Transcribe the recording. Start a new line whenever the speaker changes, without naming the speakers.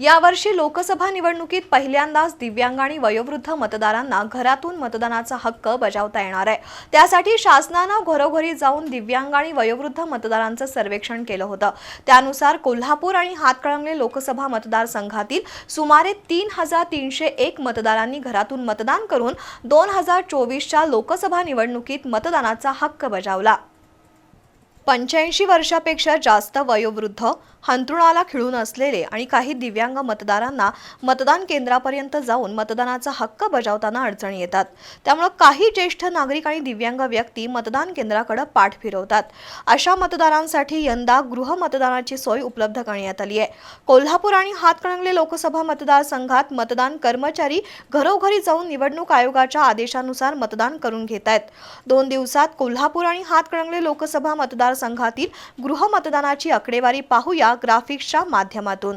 यावर्षी लोकसभा निवडणुकीत पहिल्यांदाच दिव्यांग आणि वयोवृद्ध मतदारांना घरातून मतदानाचा हक्क बजावता येणार आहे. त्यासाठी शासनानं घरोघरी जाऊन दिव्यांग आणि वयोवृद्ध मतदारांचं सर्वेक्षण केलं होतं. त्यानुसार कोल्हापूर आणि हातकळंगले लोकसभा मतदारसंघातील सुमारे तीन हजार तीनशे एक मतदारांनी घरातून मतदान करून दोन हजार चोवीसच्या लोकसभा निवडणुकीत मतदानाचा हक्क बजावला. पंच्याऐंशी वर्षापेक्षा जास्त वयोवृद्ध हंतरुणाला खिळून असलेले आणि काही दिव्यांग मतदारांना मतदान केंद्रापर्यंत जाऊन मतदानाचा हक्क बजावताना अडचणी येतात. त्यामुळे काही ज्येष्ठ नागरिक आणि दिव्यांग व्यक्ती मतदान केंद्राकडे पाठ फिरवतात. अशा मतदारांसाठी यंदा गृह मतदानाची सोय उपलब्ध करण्यात आली आहे. कोल्हापूर आणि हातकणंगले लोकसभा मतदारसंघात मतदान कर्मचारी घरोघरी जाऊन निवडणूक आयोगाच्या आदेशानुसार मतदान करून घेत आहेत दोन दिवसात कोल्हापूर आणि हातकणंगले लोकसभा मतदार मतदारसंघातील गृहमतदानाची आकडेवारी पाहूया ग्राफिक्सच्या माध्यमातून.